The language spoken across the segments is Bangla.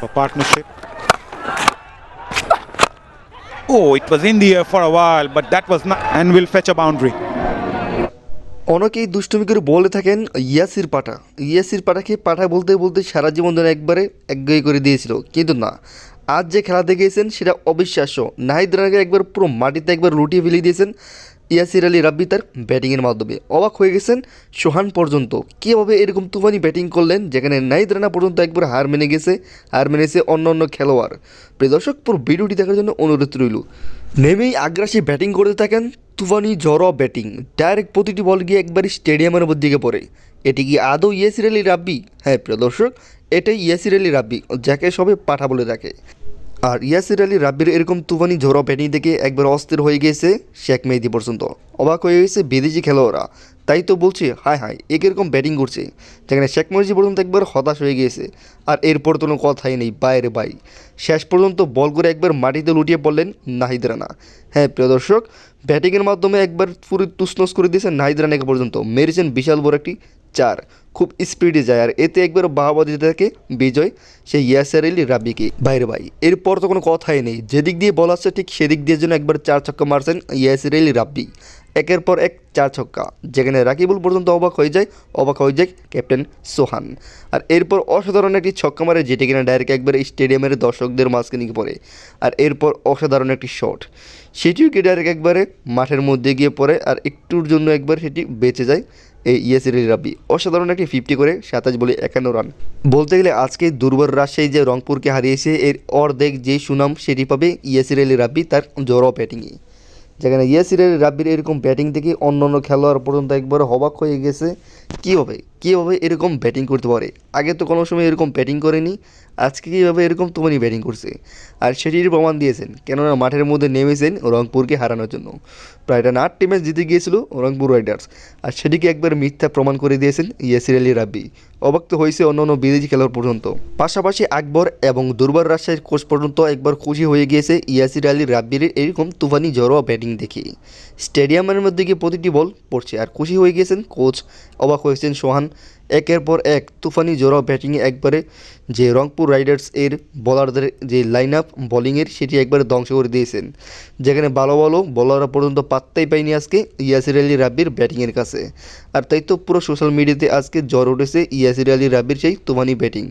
of a partnership. Oh, it was in the air for a while, but that was not, and will fetch a boundary. অনেকেই দুষ্টুমি করে বলে থাকেন ইয়াসির পাঠা ইয়াসির পাঠাকে পাঠা বলতে বলতে সারা জীবন ধরে একবারে একগাই করে দিয়েছিল কিন্তু না আজ যে খেলা দেখেছেন সেটা অবিশ্বাস্য নাহিদ রানাকে একবার পুরো মাটিতে একবার লুটিয়ে ফেলে দিয়েছেন ইয়াসির আলী রাব্বি তার ব্যাটিংয়ের মাধ্যমে। অবাক হয়ে গেছেন সোহান পর্যন্ত। কীভাবে এরকম তুফানি ব্যাটিং করলেন, যেখানে নাহিদ রানা পর্যন্ত একবার হার মেনে গেছে, হার মেনেছে অন্য অন্য খেলোয়াড়। প্রিয় দর্শক, পুরো ভিডিওটি দেখার জন্য অনুরোধ রইল, নেমেই আগ্রাসী ব্যাটিং করতে থাকেন তুফানি জড়ো ব্যাটিং। ডাইরেক্ট প্রতিটি বল গিয়ে একবারই স্টেডিয়ামের মধ্যে দিকে পড়ে। এটি কি আদৌ ইয়াসির আলী রাব্বি? হ্যাঁ প্রিয় দর্শক, এটাই ইয়াসির আলী রাব্বি, যাকে সবে পাঠা বলে ডাকে। আর ইয়াসির আলী রাব্বির এরকম তুফানি ঝোড়ো ব্যাটিং দেখে একবার অস্থির হয়ে গিয়েছে শেখ মেহেদি পর্যন্ত। অবাক হয়ে গেছে বিদেশি খেলোয়াড়রা। তাই তো বলছি, হায় হায় একে এরকম ব্যাটিং করছে, যেখানে শেখ মেহেদি পর্যন্ত একবার হতাশ হয়ে গিয়েছে। আর এরপর কোনো কথাই নেই, বাইরে বাই। শেষ পর্যন্ত বল করে একবার মাটিতে লুটিয়ে পড়লেন নাহিদ রানা। হ্যাঁ প্রিয় দর্শক, ব্যাটিংয়ের মাধ্যমে একবার পুরো তুসনস করে দিয়েছেন নাহিদ রানাকে পর্যন্ত। মেরেছেন বিশাল বড় একটি চার। খুব স্পিডে যায়। আর এতে একবার বাহাবা দিতে থাকে বিজয় সেই ইয়াসের আলী রাবিকে বাইরে ভাই, এরপর তো কোনো কথাই নেই। যেদিক দিয়ে বলা আসছে, ঠিক সেদিক দিয়ে যেন একবার চার ছক্কা মারছেন ইয়াসের আলী রাব্বি। একের পর এক চার ছক্কা। যেখানে রাকিবুল পর্যন্ত অবাক হয়ে যায়, অবাক হয়ে যায় ক্যাপ্টেন সোহান। আর এরপর অসাধারণ একটি ছক্কা মারে, যেটি কিনা ডাইরেক্ট একবার স্টেডিয়ামের দর্শকদের মাঝখানে পড়ে। আর এরপর অসাধারণ একটি শট সেটিও কি ডাইরেক্ট একবারে মাঠের মধ্যে গিয়ে পড়ে, আর একটুর জন্য একবার সেটি বেঁচে যায় এই ইয়াসির রাব্বি। অসাধারণ একটি ফিফটি করে সাতাশ বলে একান্ন রান। বলতে গেলে আজকে দুর্বল রাজশাহী যে রংপুরকে হারিয়েছে, এর অর্ধেক যে সুনাম সেটি পাবে ইয়াসির আলী রাব্বি তার জড়ো ব্যাটিংয়ে যেখানে ইয়াসিরের রাব্বির এরকম ব্যাটিং থেকে অন্য অন্য খেলোয়াড় পর্যন্ত একবার অবাক হয়ে গেছে। কীভাবে কীভাবে এরকম ব্যাটিং করতে পারে? আগে তো কোনো সময় এরকম ব্যাটিং করেনি, আজকে কীভাবে এরকম তোমারই ব্যাটিং করছে? আর সেটির প্রমাণ দিয়েছেন, কেননা মাঠের মধ্যে নেমেছেন রংপুরকে হারানোর জন্য। প্রায় এটা আটটি ম্যাচ জিতে গিয়েছিল রংপুর রাইডার্স আর সেটিকে একবার মিথ্যা প্রমাণ করে দিয়েছেন ইয়াসির আলী রাব্বি। অবাক তো হয়েছে অন্য অন্য বিদেশি খেলোয়াড় পর্যন্ত। পাশাপাশি আকবর এবং দুর্বার রাজশাহীর কোচ পর্যন্ত একবার খুশি হয়ে গিয়েছে ইয়াসির আলী রাব্বির এরকম তুফানি জড়োয়া ব্যাটিং দেখে। স্টেডিয়ামের মধ্যে গিয়ে প্রতিটি বল পড়ছে, আর খুশি হয়ে গিয়েছেন কোচ অবাক হয়েছেন সোহান একের পর এক তুফানি জোড়া ব্যাটিংয়ে একবারে। যে রংপুর রাইডার্স এর বলারদের যে লাইন আপ বোলিংয়ের সেটি একবারে ধ্বংস করে দিয়েছেন। যেখানে ভালো ভালো বলাররা পর্যন্ত পাত্তাই পায়নি আজকে ইয়াসির আলী রাব্বির ব্যাটিংয়ের কাছে। আর তাই তো পুরো সোশ্যাল মিডিয়াতে আজকে জ্বর উঠেছে ইয়াসির আলী রাব্বির সেই তুফানি ব্যাটিং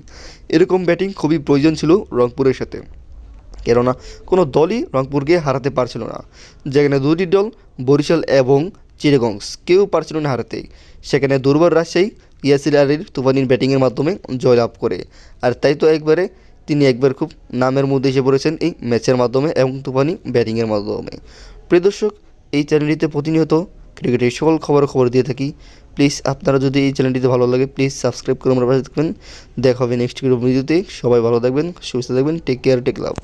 এরকম ব্যাটিং খুবই প্রয়োজন ছিল রংপুরের সাথে। কেননা, কোনো দলই রংপুরকে হারাতে পারছিল না। যেখানে দুটি দল, বরিশাল এবং চিরেগংস কেউ পারছিল না হারাতে। সেখানে দুর্বল রাজশাহী ইয়াসির আলীর তুফানির ব্যাটিংয়ের মাধ্যমে জয়লাভ করে। আর তাই তো একবারে তিনি একবার খুব নামের মধ্যে এসে পড়েছেন এই ম্যাচের মাধ্যমে এবং তুফানি ব্যাটিংয়ের মাধ্যমে। প্রিয় দর্শক, এই চ্যানেলটিতে প্রতিনিয়ত ক্রিকেটের সকল খবর খবর দিয়ে থাকি। প্লিজ আপনারা যদি এই চ্যানেলটিতে ভালো লাগে প্লিজ সাবস্ক্রাইব করে আমার পাশে থাকবেন। দেখা হবে নেক্সট ভিডিওতে। সবাই ভালো থাকবেন, সুস্থ থাকবেন টেক কেয়ার টেক লাভ